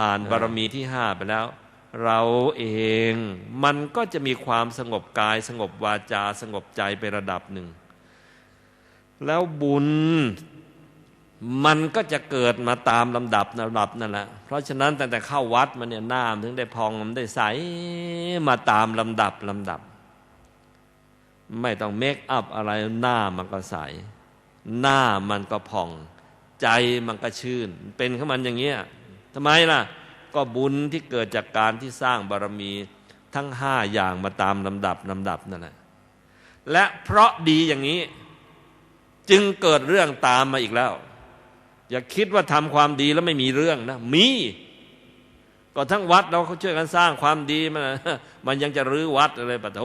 ผ่านบารมีที่ห้าไปแล้ว เราเองมันก็จะมีความสงบกาย สงบวาจา สงบใจไประดับหนึ่ง แล้วบุญมันก็จะเกิดมาตามลำดับลำดับนั่นแหละ เพราะฉะนั้นตั้งแต่เข้าวัดมันเนี่ยหน้ามันถึงได้พองมันได้ใสมาตามลำดับลำดับ ไม่ต้องเมคอัพอะไรหน้ามันก็ใส หน้ามันก็พอง ใจมันก็ชื่น เป็นข้ามันอย่างเงี้ย ทำไมล่ะ ก็บุญที่เกิดจากการที่สร้างบารมีทั้งห้าอย่างมาตามลำดับลำดับนั่นแหละและเพราะดีอย่างนี้ จึงเกิดเรื่องตามมาอีกแล้ว อย่าคิดว่าทำความดีแล้วไม่มีเรื่องนะ มีก็ทั้งวัดเราเขาช่วยกันสร้างความดีมันมันยังจะรื้อวัดอะไรปะโธ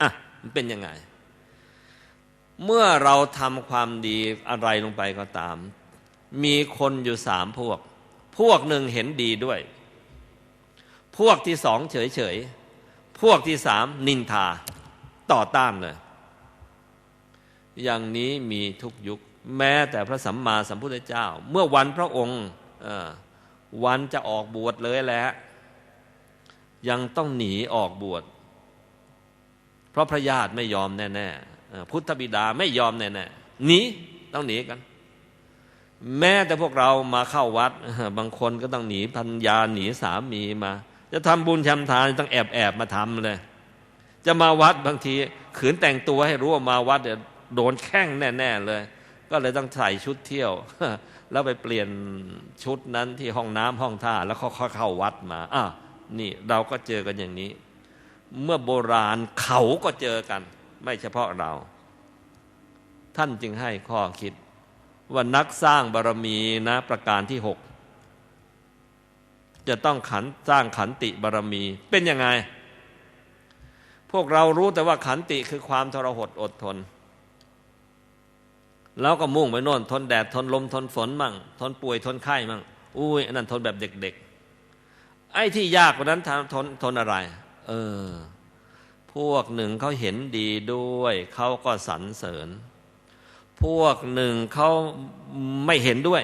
อะมันเป็นยังไง เมื่อเราทำความดีอะไรลงไปก็ตาม มีคนอยู่สามพวก พวกหนึ่งเห็นดีด้วย พวกที่สองเฉยเฉยพวกที่สามนินทาต่อต้านเลย อย่างนี้มีทุกยุค แม้แต่พระสัมมาสัมพุทธเจ้า เมื่อวันพระองค์วันจะออกบวชเลยแหละยังต้องหนีออกบวช เพราะพระญาติไม่ยอมแน่ ๆ พุทธบิดาไม่ยอมแน่ ๆ หนีต้องหนีกัน แม้แต่พวกเรามาเข้าวัด บางคนก็ต้องหนีพันยาหนีสามีมา จะทำบุญทำทานต้องแอบแอบมาทำเลย จะมาวัดบางทีขืนแต่งตัวให้รู้ว่ามาวัดเดี๋ยวโดนแข้งแน่ๆเลย ก็เลยต้องใส่ชุดเที่ยว แล้วไปเปลี่ยนชุดนั้นที่ห้องน้ำห้องท่า แล้วเขาเข้าวัดมาอะนี่เราก็เจอกันอย่างนี้ เมื่อโบราณเขาก็เจอกัน ไม่เฉพาะเรา ท่านจึงให้ข้อคิด ว่านักสร้างบารมีนะประการที่หกจะต้องขันสร้างขันติบารมีเป็นยังไง พวกเรารู้แต่ว่าขันติคือความทรหดอดทน แล้วก็มุ่งไปโน่นทนแดดทนลมทนฝนมั่ง ทนป่วยทนไข้มั่งอุ้ยอันนั้นทนแบบเด็กๆ ไอ้ที่ยากกว่านั้นทนทนทนอะไร เออ พวกหนึ่งเขาเห็นดีด้วย เขาก็สรรเสริญ พวกหนึ่งเขาไม่เห็นด้วย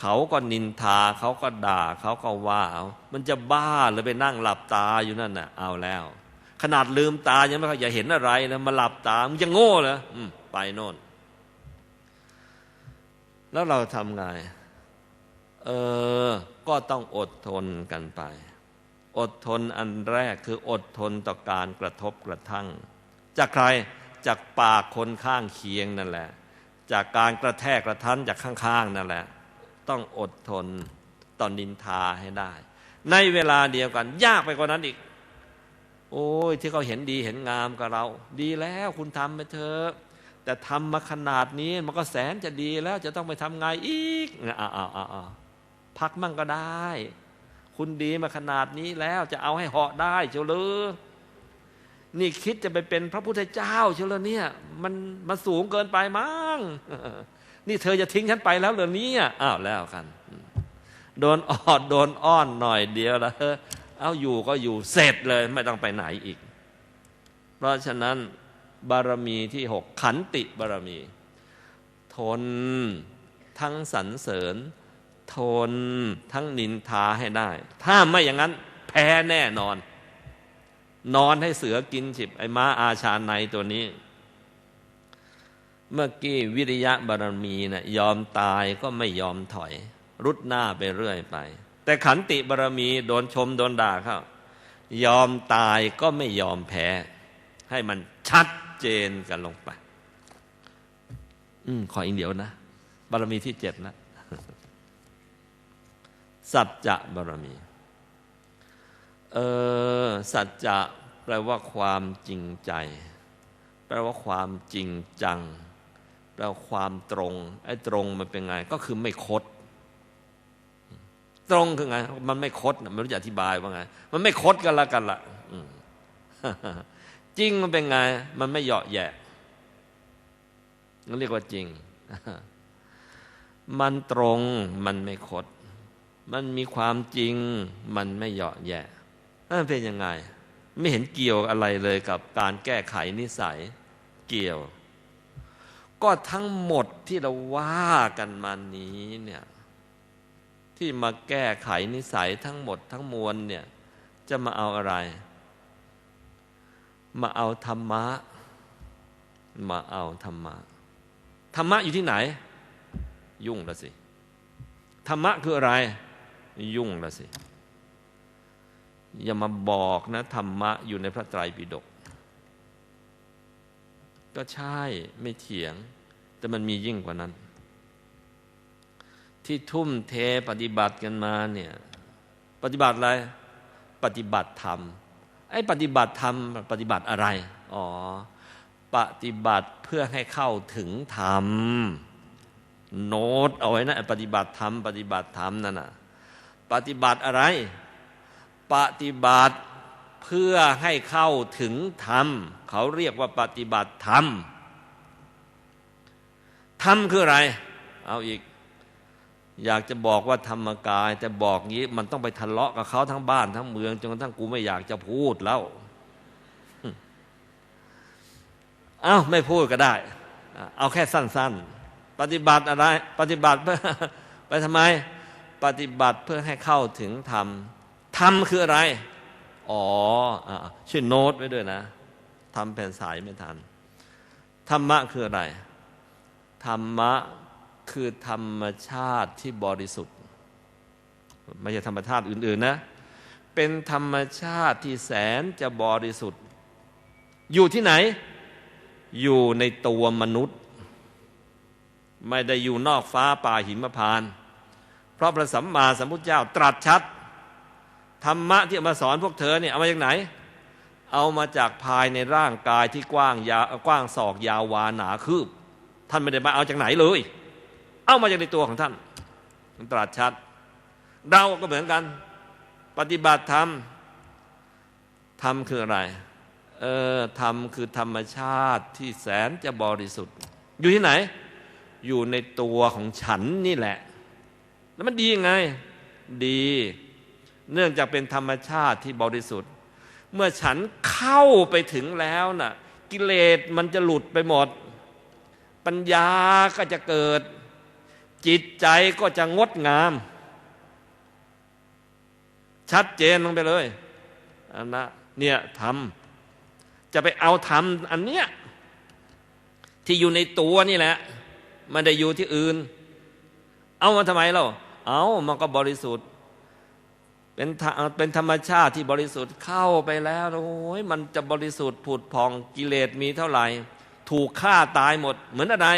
เขาก็นินทาเขาก็ด่าเขาก็ว่าเอามันจะบ้าหรือไปนั่งหลับตาอยู่นั่นน่ะ เอาแล้ว ขนาดลืมตายังไม่ค่อยอยาเห็นอะไรนะมาหลับตามึงจะโง่เหรอไปโน่น แล้วเราทำไงเออ ก็ต้องอดทนกันไป อดทนอันแรกคืออดทนต่อการกระทบกระทั่ง จากใคร จากปากคนข้างเคียงนั่นแหละ จากการกระแทกกระทันจากข้างๆนั่นแหละ ต้องอดทนต่อนนินทาให้ได้ ในเวลาเดียวกัน ยากไปกว่านั้นอีก โอ้ยที่เขาเห็นดีเห็นงามกับเรา ดีแล้วคุณทำไปเถอะแต่ทำมาขนาดนี้มันก็แสนจะดีแล้วจะต้องไปทำไงอีกอ่าอ่าอ่าพักมั่งก็ได้ คุณดีมาขนาดนี้แล้วจะเอาให้เหาะได้เชียวเลย นี่คิดจะไปเป็นพระพุทธเจ้าเชียวเลยเนี่ย มันมันสูงเกินไปมั้งนี่เธอจะทิ้งฉันไปแล้วเหรอเนี่ยอ้าวแล้วกัน โดนออดโดนอ้อนหน่อยเดียวแล้วเอาอยู่ก็อยู่เสร็จเลยไม่ต้องไปไหนอีก เพราะฉะนั้นบารมีที่หกขันติบารมี ทนทั้งสรรเสริญ ทนทั้งนินทาให้ได้ ถ้าไม่อย่างนั้น แพ้แน่นอน นอนให้เสือกินฉิบไอ้ม้าอาชาในตัวนี้ เมื่อกี้วิริยะบารมีนะ่ะยอมตายก็ไม่ยอมถอย รุดหน้าไปเรื่อยไป แต่ขันติบารมีโดนชมโดนด่าเขายอมตายก็ไม่ยอมแพ้ ให้มันชัดเจนกันลงไป อืมขออีกเดี๋ยวนะ บารมีที่เจ็ดนะสัจจะบารมี เออสัจจะแปลว่าความจริงใจ แปลว่าความจริงจัง แปลว่าความตรงไอ้ตรงมันเป็นไง ก็คือไม่คด ตรงคือไง มันไม่คดมันรู้จะอธิบายว่าไง มันไม่คดกันละกันละจริงมันเป็นไง มันไม่เหยาะแยะนั่นเรียกว่าจริง มันตรงมันไม่คด มันมีความจริง มันไม่เหยาะแยะ นั่นเป็นยังไง ไม่เห็นเกี่ยวอะไรเลยกับการแก้ไขนิสัยเกี่ยว ก็ทั้งหมดที่เราว่ากันมานี้เนี่ยที่มาแก้ไขนิสัยทั้งหมดทั้งมวลเนี่ยจะมาเอาอะไร มาเอาธรรมะ มาเอาธรรมะ ธรรมะอยู่ที่ไหน ยุ่งละสิ ธรรมะคืออะไร ยุ่งละสิ อย่ามาบอกนะ ธรรมะอยู่ในพระไตรปิฎกก็ใช่ไม่เถียง แต่มันมียิ่งกว่านั้น ที่ทุ่มเทปฏิบัติกันมาเนี่ย ปฏิบัติอะไร ปฏิบัติธรรมไอ้ปฏิบัติธรรมปฏิบัติอะไร อ๋อ ปฏิบัติเพื่อให้เข้าถึงธรรม โน้ตเอาไว้นะ ปฏิบัติธรรม ปฏิบัติธรรมนั่นน่ะ ปฏิบัติอะไร ปฏิบัติเพื่อให้เข้าถึงธรรม เขาเรียกว่าปฏิบัติธรรม ธรรมคืออะไร เอาอีก อยากจะบอกว่าธรรมกาย แต่บอกงี้มันต้องไปทะเลาะกับเขาทั้งบ้านทั้งเมืองจนกระทั่งกูไม่อยากจะพูดแล้วเอ้าไม่พูดก็ได้ เอาแค่สั้น ๆ ปฏิบัติอะไร ปฏิบัติเพื่อไปทำไม ปฏิบัติเพื่อให้เข้าถึงธรรม ธรรมคืออะไร อ๋ออช่วยโน้ตไว้ด้วยนะทำแผ่นสายไม่ทัน ธรรมะคืออะไร ธรรมะคือธรรมชาติที่บริสุทธิ์ ไม่ใช่ธรรมชาติอื่น ๆ นะ เป็นธรรมชาติที่แสนจะบริสุทธิ์ อยู่ที่ไหน อยู่ในตัวมนุษย์ ไม่ได้อยู่นอกฟ้าป่าหิมพาน เพราะพระสัมมาสัมพุทธเจ้าตรัสชัด ธรรมะที่มาสอนพวกเธอเนี่ยเอามาจากไหน เอามาจากภายในร่างกายที่กว้างยาวกว้างศอกยาววาหนาคืบ ท่านไม่ได้มาเอาจากไหนเลย เอามาจากในตัวของท่านตรัสชัด เราก็เหมือนกัน ปฏิบัติธรรมธรรมคืออะไร เออธรรมคือธรรมชาติที่แสนจะบริสุทธิ์ อยู่ที่ไหน อยู่ในตัวของฉันนี่แหละ แล้วมันดียังไง ดี เนื่องจากเป็นธรรมชาติที่บริสุทธิ์ เมื่อฉันเข้าไปถึงแล้วน่ะ กิเลสมันจะหลุดไปหมด ปัญญาก็จะเกิด จิตใจก็จะงดงาม ชัดเจนลงไปเลยอันนะเนี่ยทำจะไปเอาทำอันเนี้ยที่อยู่ในตัวนี่แหละ มันได้อยู่ที่อื่น เอามาทำไมเราเอามันก็บริสุทธิ์ เป็นเป็นธรรมชาติที่บริสุทธิ์เข้าไปแล้วโอ้ยมันจะบริสุทธิ์ผุดพองกิเลสมีเท่าไหร่ ถูกฆ่าตายหมด เหมือนอะไร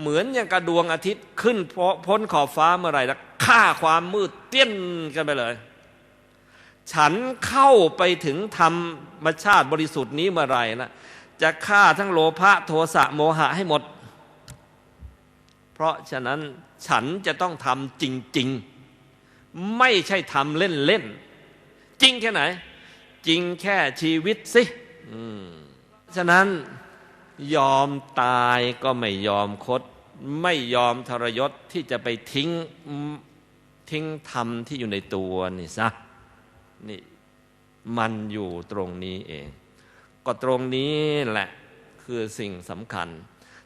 เหมือนอย่างกระดวงอาทิตย์ขึ้นพ้นขอบฟ้าเมื่อไหร่แล้วฆ่าความมืดเตี้ยนกันไปเลย ฉันเข้าไปถึงธรรมชาติบริสุทธิ์นี้เมื่อไหร่ละจะฆ่าทั้งโลภะโทสะโมหะให้หมด เพราะฉะนั้นฉันจะต้องทำจริง ๆ ไม่ใช่ทำเล่นๆ จริงแค่ไหน จริงแค่ชีวิตสิฉะนั้นยอมตายก็ไม่ยอมคด ไม่ยอมทรยศที่จะไปทิ้งทิ้งธรรมที่อยู่ในตัวนี่ซะนี่มันอยู่ตรงนี้เอง ก็ตรงนี้แหละคือสิ่งสำคัญ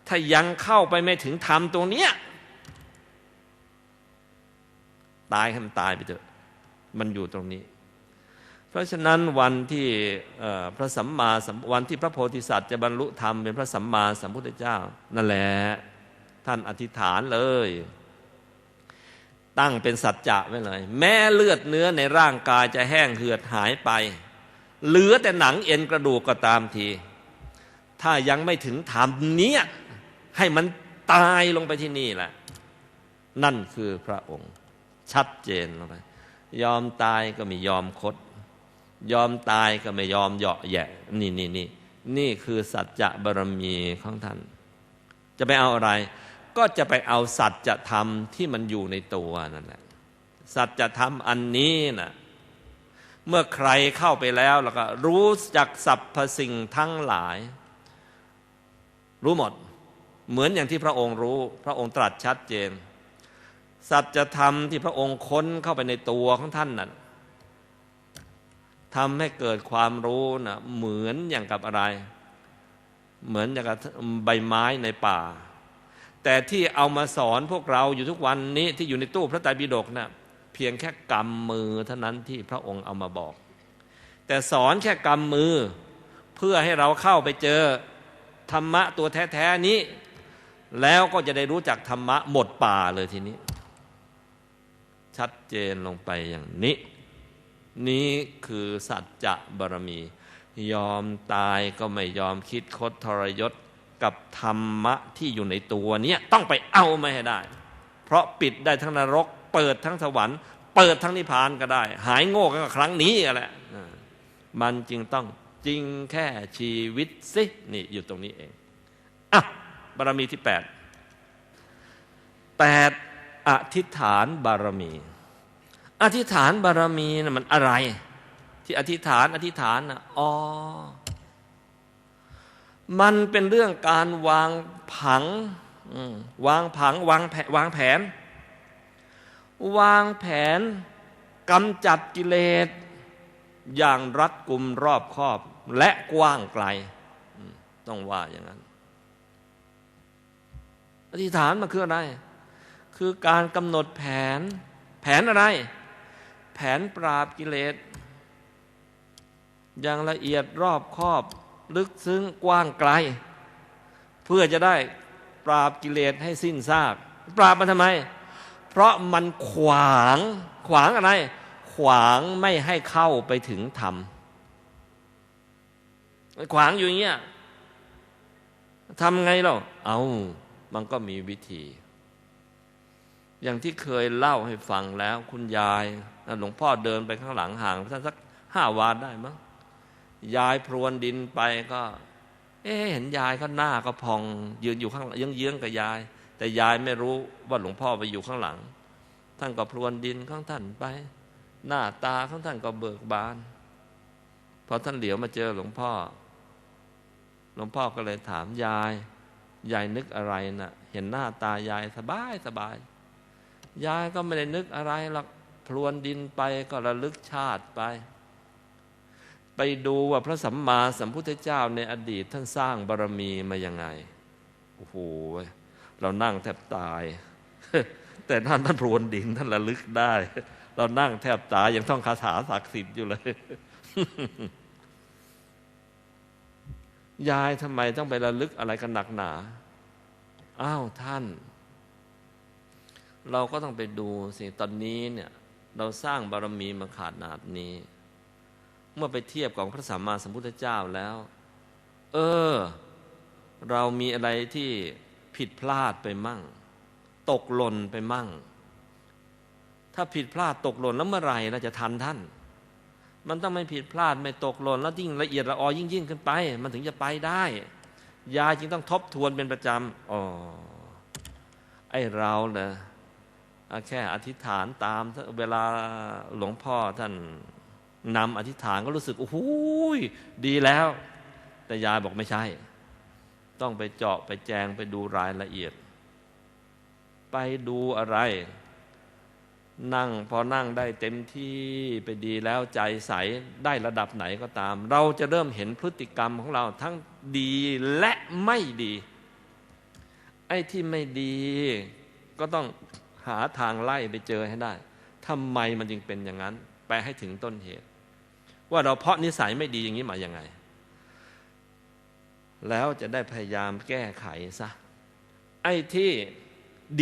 ถ้ายังเข้าไปไม่ถึงธรรมตรงเนี้ย ตายให้มันตายไปเถอะ มันอยู่ตรงนี้ เพราะฉะนั้นวันที่พระสัมมาวันที่พระโพธิสัตว์จะบรรลุธรรมเป็นพระสัมมาสัมพุทธเจ้า นั่นแหละท่านอธิษฐานเลย ตั้งเป็นสัจจะไว้เลย แม้เลือดเนื้อในร่างกายจะแห้งเหือดหายไป เหลือแต่หนังเอ็นกระดูกก็ตามที ถ้ายังไม่ถึงธรรมเนี้ยให้มันตายลงไปที่นี่แหละ นั่นคือพระองค์ ชัดเจนลงไปยอมตายก็ไม่ยอมคด ยอมตายก็ไม่ยอมเหยาะแยะ นี่นี่นี่นี่คือสัจจะบารมีของท่าน จะไปเอาอะไร ก็จะไปเอาสัจธรรมที่มันอยู่ในตัวนั่นแหละสัจธรรมอันนี้นะเมื่อใครเข้าไปแล้วแล้วก็รู้จักสรรพสิ่งทั้งหลาย รู้หมด เหมือนอย่างที่พระองค์รู้ พระองค์ตรัสชัดเจน สัจธรรมที่พระองค์ค้นเข้าไปในตัวของท่านนั้นทำให้เกิดความรู้นะเหมือนอย่างกับอะไร เหมือนอย่างกับใบไม้ในป่า แต่ที่เอามาสอนพวกเราอยู่ทุกวันนี้ที่อยู่ในตู้พระไตรปิฎกนะ่ะเพียงแค่กำมือเท่านั้นที่พระองค์เอามาบอก แต่สอนแค่กำมือเพื่อให้เราเข้าไปเจอธรรมะตัวแท้ ๆ นี้ แล้วก็จะได้รู้จักธรรมะหมดป่าเลยทีนี้ ชัดเจนลงไปอย่างนี้ นี้คือสัจจะบารมี ยอมตายก็ไม่ยอมคิดคดทรยศกับธรรมะที่อยู่ในตัวเนี้ยต้องไปเอามาให้ได้ เพราะปิดได้ทั้งนรก เปิดทั้งสวรรค์ เปิดทั้งนิพพานก็ได้ หายโง่ก็ครั้งนี้แหละมันจึงต้องจริงแค่ชีวิตสินี่อยู่ตรงนี้เองอะบารมีที่แปดแปด อธิษฐานบารมี อธิษฐานบารมีนะมันอะไร ที่อธิษฐานอธิษฐานนะอ๋อมันเป็นเรื่องการวางผังวางผังวางแผนวางแผน วางแผนกำจัดกิเลส อย่างรัดกุมรอบคอบ และกว้างไกล ต้องว่าอย่างนั้น อธิษฐานมาคืออะไร คือการกำหนดแผน แผนอะไร แผนปราบกิเลส อย่างละเอียดรอบคอบ ลึกซึ้งกว้างไกล เพื่อจะได้ปราบกิเลสให้สิ้นซาก ปราบมันทำไม เพราะมันขวางขวางอะไร ขวางไม่ให้เข้าไปถึงธรรมขวางอยู่อย่างเงี้ยทำไงเราเอามันก็มีวิธี อย่างที่เคยเล่าให้ฟังแล้ว คุณยายหลวงพ่อเดินไปข้างหลังห่างท่านสักห้าวาได้มั้งยายพรวนดินไปก็ เอ๊เห็นยายเขาหน้าก็พอง ยืนอยู่ข้างเยื้องๆกับยาย แต่ยายไม่รู้ว่าหลวงพ่อไปอยู่ข้างหลัง ท่านก็พรวนดินข้างท่านไป หน้าตาข้างท่านก็เบิกบานพอท่านเหลียวมาเจอหลวงพ่อ หลวงพ่อก็เลยถามยาย ยายนึกอะไรนะ่ะ เห็นหน้าตายายสบายสบาย ยายก็ไม่ได้นึกอะไรหรอกพรวนดินไปก็ระลึกชาติไป ไปดูว่าพระสัมมาสัมพุทธเจ้าในอดีตท่านสร้างบารรมีมายังไง โอ้โห เรานั่งแทบตาย แต่ท่านท่านพรวนดินท่านระลึกได้ เรานั่งแทบตายยังต้องคาถาศักดิ์สิทธิ์อยู่เลย ยายทำไมต้องไประลึกอะไรกันหนักหนา อ้าวท่าน เราก็ต้องไปดูสิตอนนี้เนี่ยเราสร้างบารมีมาขาดนาดนี้ เมื่อไปเทียบกับพระสัมมาสัมพุทธเจ้าแล้ว เออ เรามีอะไรที่ผิดพลาดไปมั่ง ตกหล่นไปมั่ง ถ้าผิดพลาดตกหล่นแล้วเมื่อไหร่เราจะทันท่าน มันต้องไม่ผิดพลาดไม่ตกหล่นแล้วยิ่งละเอียดละออยิ่งยิ่งขึ้นไป มันถึงจะไปได้ยาจึงต้องทบทวนเป็นประจำอ๋อไอเราเนะ แค่อธิษฐานตามเวลาหลวงพ่อท่านนำอธิษฐานก็รู้สึกโอ้โหดีแล้ว แต่ยายบอกไม่ใช่ ต้องไปเจาะไปแจงไปดูรายละเอียด ไปดูอะไร นั่งพอนั่งได้เต็มที่ไปดีแล้วใจใสได้ระดับไหนก็ตาม เราจะเริ่มเห็นพฤติกรรมของเราทั้งดีและไม่ดี ไอ้ที่ไม่ดีก็ต้อง หาทางไล่ไปเจอให้ได้ทำไมมันจึงเป็นอย่างนั้น ไปให้ถึงต้นเหตุ ว่าเราเพาะนิสัยไม่ดีอย่างนี้มาอย่างไง แล้วจะได้พยายามแก้ไขซะไอ้ที่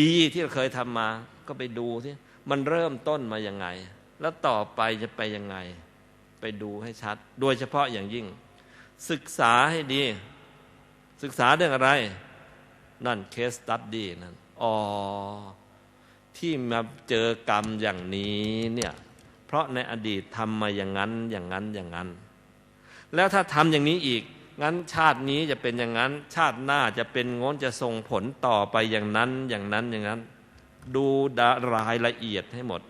ดีที่เราเคยทำมา ก็ไปดูที่มันเริ่มต้นมาอย่างไง แล้วต่อไปจะไปยังไง ไปดูให้ชัด โดยเฉพาะอย่างยิ่ง ศึกษาให้ดี ศึกษาเรื่องอะไร นั่นเคสตัดดีนั่นอ๋อ ที่มาเจอกรรมอย่างนี้เนี่ยเพราะในอดีตทำมาอย่างนั้นอย่างนั้นอย่างนั้น แล้วถ้าทำอย่างนี้อีก งั้นชาตินี้จะเป็นอย่างนั้น ชาติหน้าจะเป็นงนจะส่งผลต่อไปอย่างนั้นอย่างนั้นอย่างนั้น ดูรายละเอียดให้หมด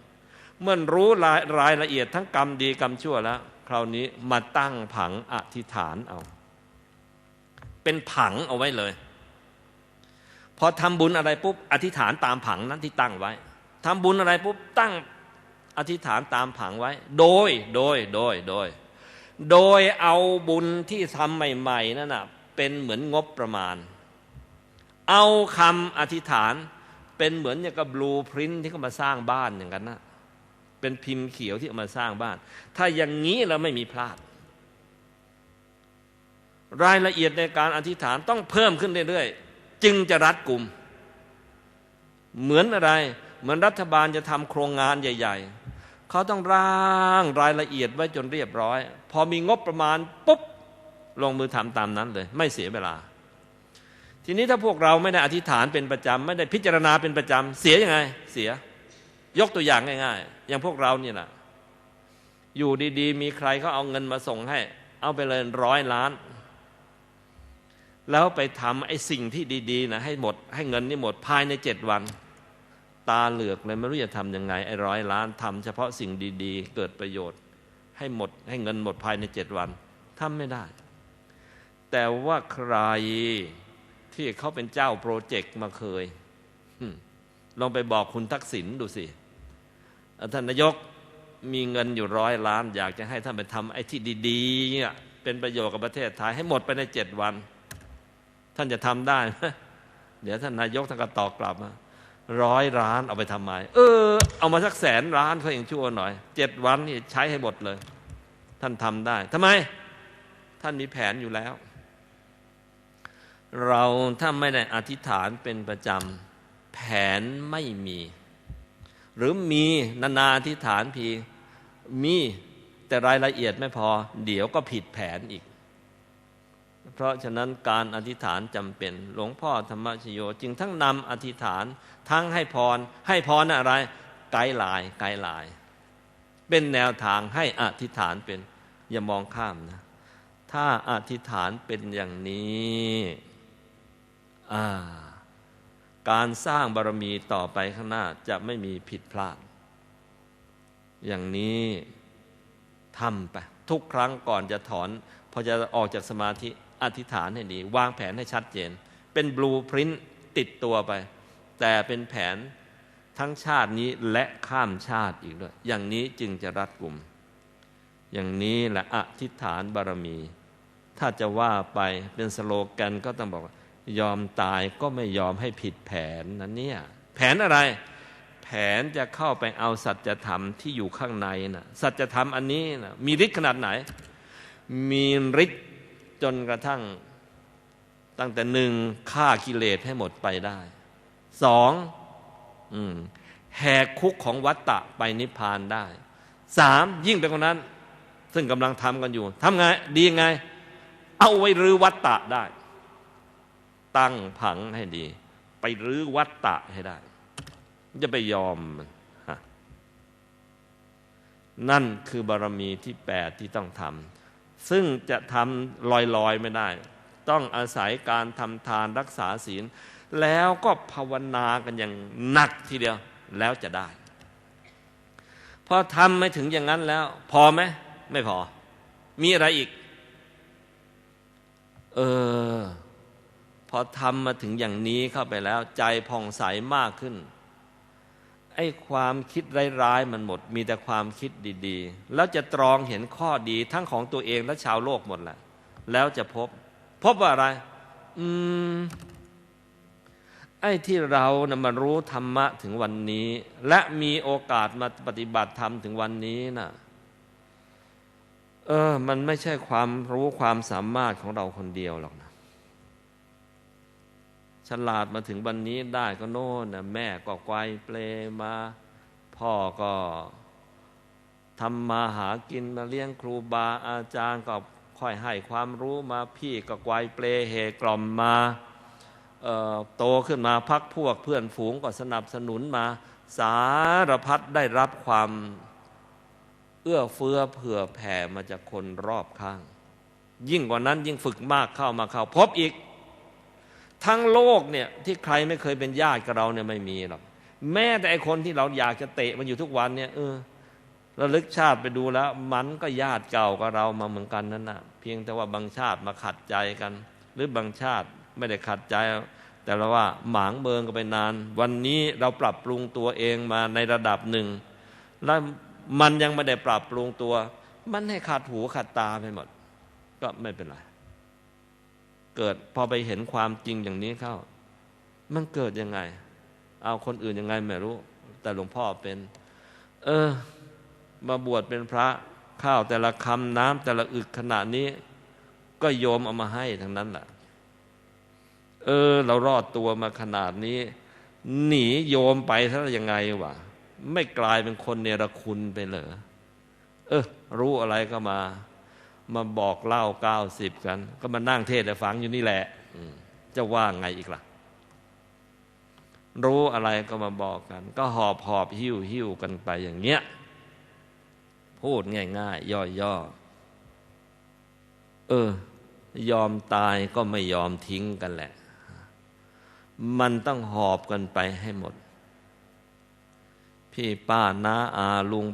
เมื่อรู้รายรายละเอียดทั้งกรรมดีกรรมชั่วแล้ว คราวนี้มาตั้งผังอธิษฐานเอา เป็นผังเอาไว้เลย อทำบุญอะไรปุ๊บอธิษฐานตามผังนั้นที่ตั้งไว้ทำบุญอะไรปุ๊บตั้งอธิษฐานตามผังไว้ โดยโดยโดยโดย โดยเอาบุญที่ทำใหม่ๆนั่นนะเป็นเหมือนงบประมาณ เอาคำอธิษฐานเป็นเหมือนอย่างกับบลูพรินที่เขามาสร้างบ้านอย่างนั้นนะเป็นพิมพ์เขียวที่เอามาสร้างบ้าน ถ้าอย่างนี้เราไม่มีพลาด รายละเอียดในการอธิษฐานต้องเพิ่มขึ้นเรื่อยๆ จึงจะรัดกลุ่ม เหมือนอะไร เหมือนรัฐบาลจะทำโครงงานใหญ่ ๆ เขาต้องร่างรายละเอียดไว้จนเรียบร้อย พอมีงบประมาณปุ๊บลงมือทำตามนั้นเลย ไม่เสียเวลา ทีนี้ถ้าพวกเราไม่ได้อธิษฐานเป็นประจำไม่ได้พิจารณาเป็นประจำเสียยังไง เสีย ยกตัวอย่างง่าย ๆ อย่างพวกเราเนี่ยนะอยู่ดีๆ มีใครเขาเอาเงินมาส่งให้ เอาไปเลยร้อยล้าน แล้วไปทำไอ้สิ่งที่ดีๆนะให้หมด ให้เงินนี่หมดภายในเจ็ดวัน ตาเหลือกเลยไม่รู้จะทำยังไงไอ้ร้อยล้านทำเฉพาะสิ่งดีๆ เกิดประโยชน์ ให้หมดให้เงินหมดภายในเจ็ดวันทำไม่ได้ แต่ว่าใครที่เขาเป็นเจ้าโปรเจกต์มาเคยลองไปบอกคุณทักษิณดูสิท่านนายกมีเงินอยู่ร้อยล้าน อยากจะให้ท่านไปทำไอ้ที่ดีๆเนี่ยเป็นประโยชน์กับประเทศไทยให้หมดไปในเจ็ดวัน ท่านจะทำได้ไหมเดี๋ยวท่านนายกท่านก็ตอบกลับมาร้อยล้านเอาไปทำไม เออ เอามาสักแสนล้านเขาอย่างชั่วหน่อยเจ็ดวันนี่ใช้ให้หมดเลย ท่านทำได้ทำไม ท่านมีแผนอยู่แล้ว เราถ้าไม่ได้อธิษฐานเป็นประจำแผนไม่มี หรือมีนานาอธิษฐานพีมีแต่รายละเอียดไม่พอ เดี๋ยวก็ผิดแผนอีก เพราะฉะนั้นการอธิษฐานจำเป็น หลวงพ่อธรรมชโย จึงทั้งนำอธิษฐานทั้งให้พร ให้พรอะไร ไกด์ไลน์ไกด์ไลน์เป็นแนวทางให้อธิษฐานเป็น อย่ามองข้ามนะ ถ้าอธิษฐานเป็นอย่างนี้การสร้างบารมีต่อไปข้างหน้าจะไม่มีผิดพลาด อย่างนี้ทำไปทุกครั้งก่อนจะถอนพอจะออกจากสมาธิ อธิษฐานให้ดี วางแผนให้ชัดเจน เป็นบลูพรินต์ติดตัวไป แต่เป็นแผนทั้งชาตินี้และข้ามชาติอีกด้วย อย่างนี้จึงจะรัดกลุ่ม อย่างนี้แหละอธิษฐานบารมี ถ้าจะว่าไปเป็นสโลแกนก็ต้องบอกยอมตายก็ไม่ยอมให้ผิดแผนนั้นเนี่ย แผนอะไร แผนจะเข้าไปเอาสัจธรรมที่อยู่ข้างในน่ะ สัจธรรมอันนี้นะมีฤทธิ์ขนาดไหน มีฤทธิ์ จนกระทั่งตั้งแต่หนึ่งฆ่ากิเลสให้หมดไปได้สองแหกคุกของวัตตะไปนิพพานได้สามยิ่งไปกว่านั้น ซึ่งกำลังทำกันอยู่ทำไงดีไง เอาไว้รื้อวัตตะได้ ตั้งผังให้ดี ไปรื้อวัตตะให้ได้ จะไปยอมมันนั่นคือบารมีที่แปดที่ต้องทำ ซึ่งจะทำลอยๆไม่ได้ ต้องอาศัยการทำทานรักษาศีล แล้วก็ภาวนากันอย่างหนักทีเดียวแล้วจะได้ พอทำไม่ถึงอย่างนั้นแล้ว พอไหมไม่พอ มีอะไรอีก เออ พอทำมาถึงอย่างนี้เข้าไปแล้ว ใจผ่องใสมากขึ้น ไอ้ความคิดร้ายๆมันหมด มีแต่ความคิดดีๆ แล้วจะตรองเห็นข้อดีทั้งของตัวเองและชาวโลกหมดแหละ แล้วจะพบ พบว่าอะไร อืม ไอ้ที่เรานะมารู้ธรรมะถึงวันนี้ และมีโอกาสมาปฏิบัติธรรมถึงวันนี้นะ่ะ เออ มันไม่ใช่ความรู้ความสามารถของเราคนเดียวหรอกน ฉลาดมาถึงวันนี้ได้ก็โน่นนะแม่ก็ไกวเปลมา พ่อก็ทำมาหากินมาเลี้ยงครูบาอาจารย์ก็ค่อยให้ความรู้มาพี่ก็ไกวเปลเฮกล่อมมาโตขึ้นมาพักพวกเพื่อนฝูงก็สนับสนุนมา สารพัดได้รับความ เอื้อเฟื้อเผื่อแผ่มาจากคนรอบข้าง ยิ่งกว่านั้นยิ่งฝึกมากเข้ามาเข้าพบอีก ทั้งโลกเนี่ยที่ใครไม่เคยเป็นญาติกับเราเนี่ยไม่มีหรอกแม้แต่ไอคนที่เราอยากจะเตะมันอยู่ทุกวันเนี่ยเออระลึกชาติไปดูแล้ว มันก็ญาติเก่ากับเรามาเหมือนกันนั่นนะเพียงแต่ว่าบางชาติมาขัดใจกัน หรือบางชาติไม่ได้ขัดใจ แต่เราว่าหมางเบิงกันไปนาน วันนี้เราปรับปรุงตัวเองมาในระดับหนึ่ง แล้วมันยังไม่ได้ปรับปรุงตัว มันให้ขาดหูขาดตาไปหมด ก็ไม่เป็นไร เกิดพอไปเห็นความจริงอย่างนี้เข้า มันเกิดยังไง เอาคนอื่นยังไงไม่รู้ แต่หลวงพ่อเป็น เออ มาบวชเป็นพระข้าวแต่ละคำน้ำแต่ละอึกขนาดนี้ ก็โยมเอามาให้ทั้งนั้นแหละเออ เรารอดตัวมาขนาดนี้ หนีโยมไปถ้ายังไงวะไม่กลายเป็นคนเนรคุณไปเหรอเออ รู้อะไรก็มา มาบอกเล่าเก้าสิบกัน ก็มานั่งเทศแต่ฟังอยู่นี่แหละจะว่าไงอีกล่ะ รู้อะไรก็มาบอกกัน ก็หอบหอบหิ้วหิ้วกันไปอย่างเงี้ย พูดง่ายๆ ย่อๆ เออ ยอมตายก็ไม่ยอมทิ้งกันแหละ มันต้องหอบกันไปให้หมด พี่ป้าน้าอาลุง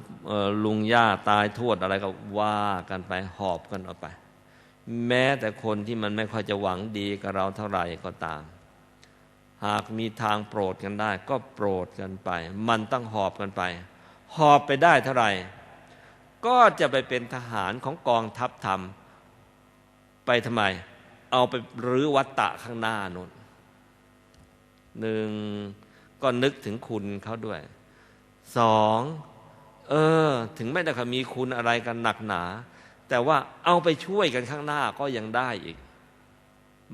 ลุงย่าตายทวดอะไรก็ว่ากันไปหอบกันออกไป แม้แต่คนที่มันไม่ค่อยจะหวังดีกับเราเท่าไหร่ก็ตาม หากมีทางโปรดกันได้ ก็โปรดกันไป มันต้องหอบกันไป หอบไปได้เท่าไหร่ ก็จะไปเป็นทหารของกองทัพธรรม ไปทำไม เอาไปรื้อวัตตะข้างหน้านุนหนึ่งก็นึกถึงคุณเขาด้วย สองเออ ถึงไม่ได้มีคุณอะไรกันหนักหนา แต่ว่าเอาไปช่วยกันข้างหน้าก็ยังได้อีก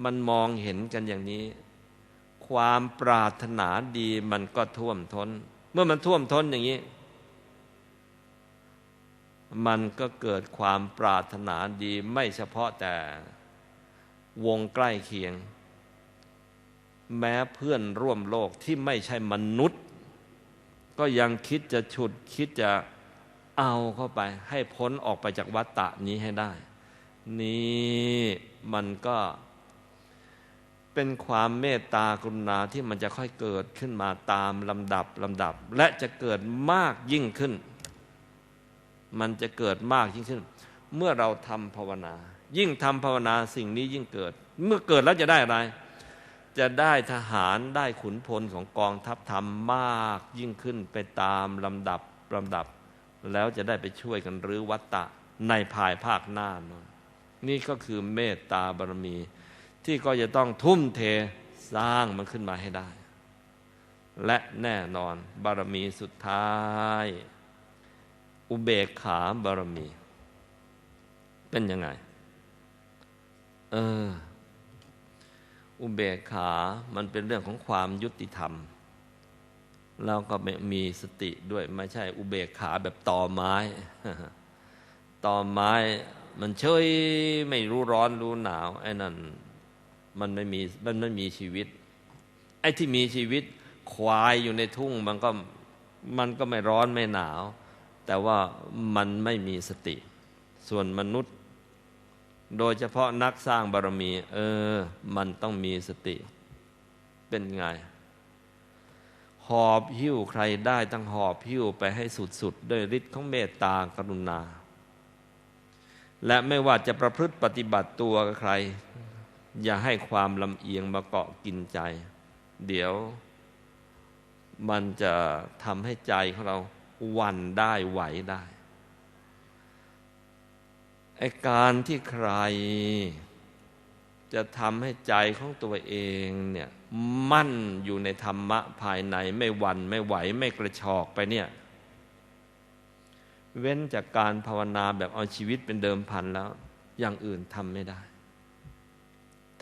มันมองเห็นกันอย่างนี้ ความปรารถนาดีมันก็ท่วมทน้น เมื่อมันท่วมท้นอย่างนี้ มันก็เกิดความปรารถนาดีไม่เฉพาะแต่วงใกล้เคียง แม้เพื่อนร่วมโลกที่ไม่ใช่มนุษย์ ก็ยังคิดจะฉุดคิดจะเอาเข้าไป ให้พ้นออกไปจากวัฏฏะนี้ให้ได้ นี่มันก็เป็นความเมตตากรุณาที่มันจะค่อยเกิดขึ้นมาตามลำดับลำดับ และจะเกิดมากยิ่งขึ้น มันจะเกิดมากยิ่งขึ้น เมื่อเราทำภาวนา ยิ่งทำภาวนาสิ่งนี้ยิ่งเกิด เมื่อเกิดแล้วจะได้อะไร จะได้ทหารได้ขุนพลของกองทัพธรรมมากยิ่งขึ้นไปตามลำดับลำดับ แล้วจะได้ไปช่วยกันรื้อวัตตะในภายภาคหน้านนนี่ก็คือเมตตาบารมี ที่ก็จะต้องทุ่มเทสร้างมันขึ้นมาให้ได้ และแน่นอนบารมีสุดท้าย อุเบกขาบารมี เป็นยังไง เออ อุเบกขามันเป็นเรื่องของความยุติธรรมแล้วก็มีสติด้วยไม่ใช่ อุเบกขาแบบต่อไม้ ต่อไม้มันเฉยไม่รู้ร้อนรู้หนาว ไอ้นั่นมันไม่มีมันไม่มีชีวิต ไอ้ที่มีชีวิตควายอยู่ในทุ่งมันก็มันก็ไม่ร้อนไม่หนาว แต่ว่ามันไม่มีสติ ส่วนมนุษย์ โดยเฉพาะนักสร้างบารมี เออ มันต้องมีสติ เป็นไง หอบหิ้วใครได้ตั้งหอบหิ้วไปให้สุดๆด้วยฤทธิ์ของเมตตากรุณา และไม่ว่าจะประพฤติปฏิบัติตัวกับใคร อย่าให้ความลำเอียงมาเกาะกินใจ เดี๋ยว มันจะทำให้ใจของเราวันได้ไหวได้ ไอการที่ใคร จะทำให้ใจของตัวเองเนี่ยมั่นอยู่ในธรรมะภายในไม่หวั่นไม่ไหวไม่กระชอกไปเนี่ย เว้นจากการภาวนาแบบเอาชีวิตเป็นเดิมพันแล้ว อย่างอื่นทำไม่ได้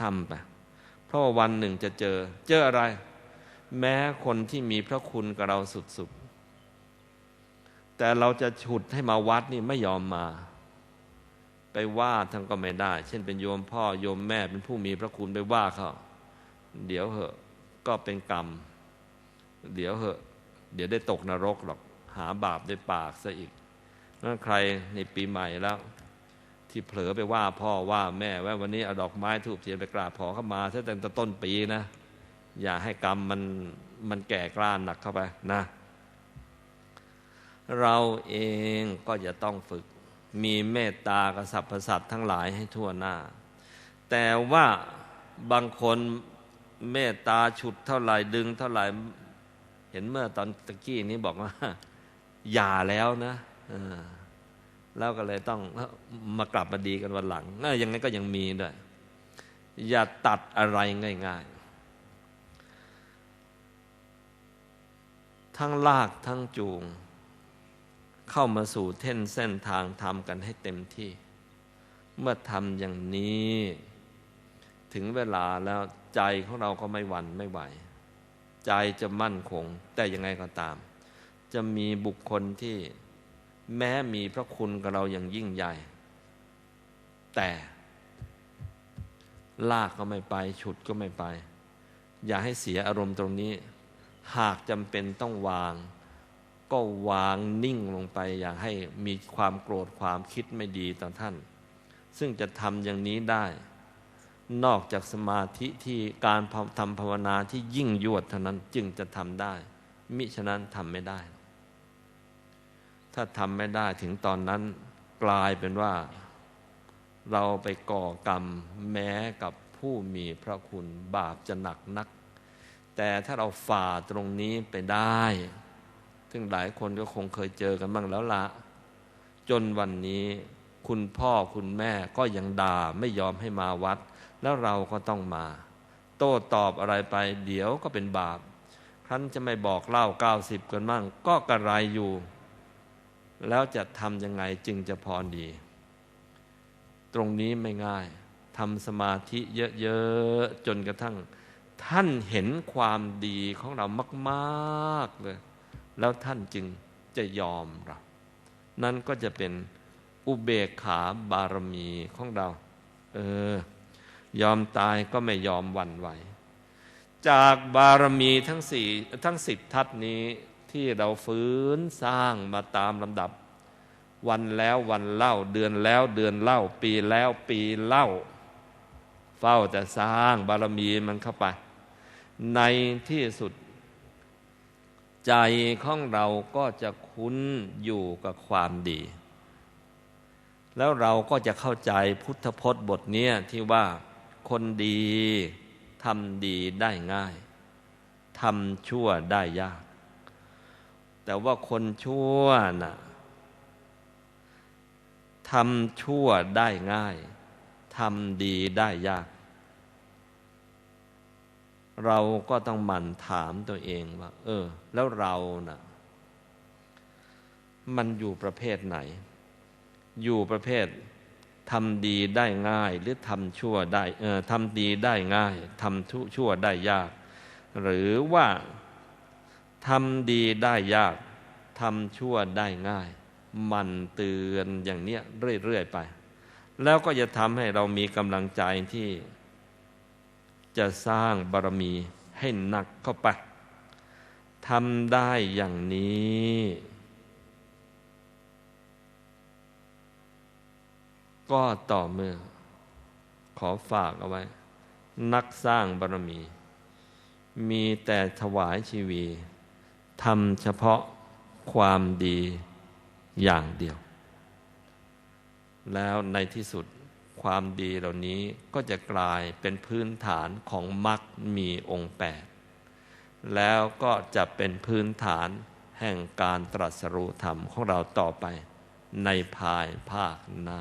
ทำไปเพราะว่าวันหนึ่งจะเจอ เจออะไร แม้คนที่มีพระคุณกับเราสุดๆแต่เราจะฉุดให้มาวัดนี่ไม่ยอมมา ไปว่าท่านก็ไม่ได้ เช่นเป็นโยมพ่อโยมแม่เป็นผู้มีพระคุณไปว่าเขาเดี๋ยวเหอะก็เป็นกรรม เดี๋ยวเหอะ เดี๋ยวได้ตกนรกหรอกหาบาปด้วยปากซะอีกนั่นใครในปีใหม่แล้ว ที่เผลอไปว่าพ่อว่าแม่ว่าวันนี้เอาดอกไม้ทูบเทียนไปกราบขอเข้ามาซะตั้งแต่ต้นปีนะ อย่าให้กรรมมันมันแก่กล้านหนักเข้าไปนะ เราเองก็จะต้องฝึก มีเมตตากับสรรพสัตว์ทั้งหลายให้ทั่วหน้า แต่ว่าบางคนเมตตาฉุดเท่าไหร่ดึงเท่าไหร่ เห็นเมื่อตอนตะกี้นี้บอกว่าอย่าแล้วนะแล้วก็เลยต้องมากลับมาดีกันวันหลังอย่างนั้นก็ยังมีด้วยอย่าตัดอะไรง่าย ๆ ทั้งลากทั้งจูง เข้ามาสู่เท่นเส้นทางทำกันให้เต็มที่ เมื่อทำอย่างนี้ ถึงเวลาแล้วใจของเราก็ไม่หวั่นไม่ไหว ใจจะมั่นคง แต่ยังไงก็ตาม จะมีบุคคลที่แม้มีพระคุณกับเราอย่างยิ่งใหญ่ แต่ลากก็ไม่ไป ฉุดก็ไม่ไป อย่าให้เสียอารมณ์ตรงนี้ หากจำเป็นต้องวาง ก็วางนิ่งลงไปอย่าให้มีความโกรธความคิดไม่ดีต่อท่าน ซึ่งจะทำอย่างนี้ได้ นอกจากสมาธิที่การทำภาวนาที่ยิ่งยวดเท่านั้นจึงจะทำได้ มิฉะนั้นทำไม่ได้ ถ้าทำไม่ได้ถึงตอนนั้นกลายเป็นว่า เราไปก่อกรรมแม้กับผู้มีพระคุณบาปจะหนักนัก แต่ถ้าเราฝ่าตรงนี้ไปได้ ซึ่งหลายคนก็คงเคยเจอกันบ้างแล้วละ จนวันนี้คุณพ่อคุณแม่ก็ยังด่าไม่ยอมให้มาวัด แล้วเราก็ต้องมา โต้ตอบอะไรไป เดี๋ยวก็เป็นบาปครั้นจะไม่บอกเล่าเก้าสิบกันมั่งก็กระไรอยู่ แล้วจะทำยังไงจึงจะพอดี ตรงนี้ไม่ง่ายทำสมาธิเยอะๆจนกระทั่ง ท่านเห็นความดีของเรามาก ๆ เลย แล้วท่านจึงจะยอมเรา นั่นก็จะเป็นอุเบกขาบารมีของเรา เออ ยอมตายก็ไม่ยอมวันไหว จากบารมีทั้งสี่ทั้งสิบทัศนี้ที่เราฟื้นสร้างมาตามลำดับ วันแล้ววันเล่าเดือนแล้วเดือนเล่า ปีแล้วปีเล่า เฝ้าแต่สร้างบารมีมันเข้าไป ในที่สุด ใจของเราก็จะคุ้นอยู่กับความดี แล้วเราก็จะเข้าใจพุทธพจน์บทนี้ที่ว่าคนดีทำดีได้ง่ายทำชั่วได้ยาก แต่ว่าคนชั่วนะ่ะทำชั่วได้ง่ายทำดีได้ยาก เราก็ต้องหมั่นถามตัวเองว่า เออ แล้วเรานะ่ะ มันอยู่ประเภทไหน อยู่ประเภททำดีได้ง่าย หรือทำชั่วได้เออทำดีได้ง่ายทำชั่วได้ยาก หรือว่าทำดีได้ยากทำชั่วได้ง่าย มันเตือนอย่างเนี้ยเรื่อยๆไป แล้วก็จะทำให้เรามีกำลังใจที่ จะสร้างบารมีให้หนักเข้าไปทำได้อย่างนี้ก็ต่อเมื่อ ขอฝากเอาไว้ นักสร้างบารมี มีแต่ถวายชีวีทำเฉพาะความดีอย่างเดียว แล้วในที่สุด ความดีเหล่านี้ก็จะกลายเป็นพื้นฐานของมรรคมีองค์แปดแล้วก็จะเป็นพื้นฐานแห่งการตรัสรู้ธรรมของเราต่อไปในภายภาคหน้า